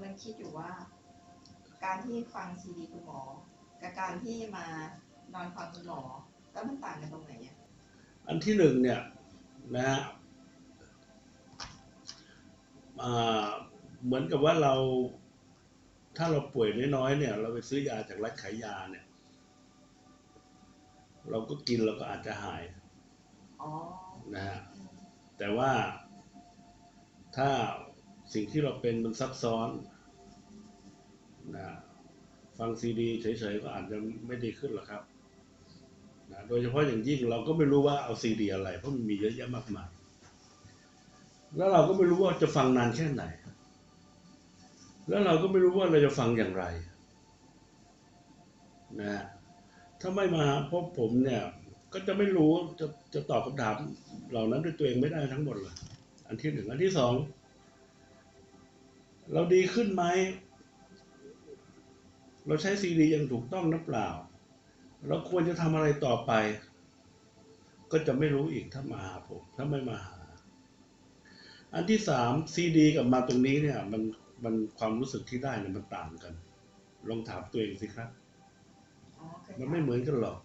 ำลังคิดอยู่ว่า การที่ฟังซีดีคุณหมอ กับการที่มานอนฟังคุณหมอแล้วมันต่างกันตรงไหนอะอันที่หนึ่งเนี่ยนะฮะอ่าเหมือนกับว่าเราถ้าเราป่วยน้อยๆเนี่ย เราไปซื้อยาจากร้านขายยาเนี่ย เราก็กินเราก็อาจจะหายอ๋อนะฮะอืมแต่ว่าถ้า สิ่งที่เราเป็นมันซับซ้อนนะฟังซีดีเฉยๆก็อาจจะไม่ดีขึ้นหรอกครับนะโดยเฉพาะอย่างยิ่งเราก็ไม่รู้ว่าเอาซีดีอะไร เพราะมันมีเยอะแยะมากมาย แล้วเราก็ไม่รู้ว่าจะฟังนานแค่ไหน แล้วเราก็ไม่รู้ว่าเราจะฟังอย่างไรนะฮะถ้าไม่มาพบผมเนี่ย ก็จะไม่รู้จะจะตอบคำถามเหล่านั้นด้วยตัวเองไม่ได้ทั้งหมดเลย อันที่หนึ่งอันที่สอง เราดีขึ้นไหม เราใช้ซีดีอย่างถูกต้องหรือเปล่า เราควรจะทำอะไรต่อไป ก็จะไม่รู้อีกถ้ามาหาผม ถ้าไม่มาหา อันที่สามซีดีกับมาตรงนี้เนี่ย มันมันความรู้สึกที่ได้เนี่ยมันต่างกัน ลองถามตัวเองสิครับอ๋อเคยมันไม่เหมือนกันหรอก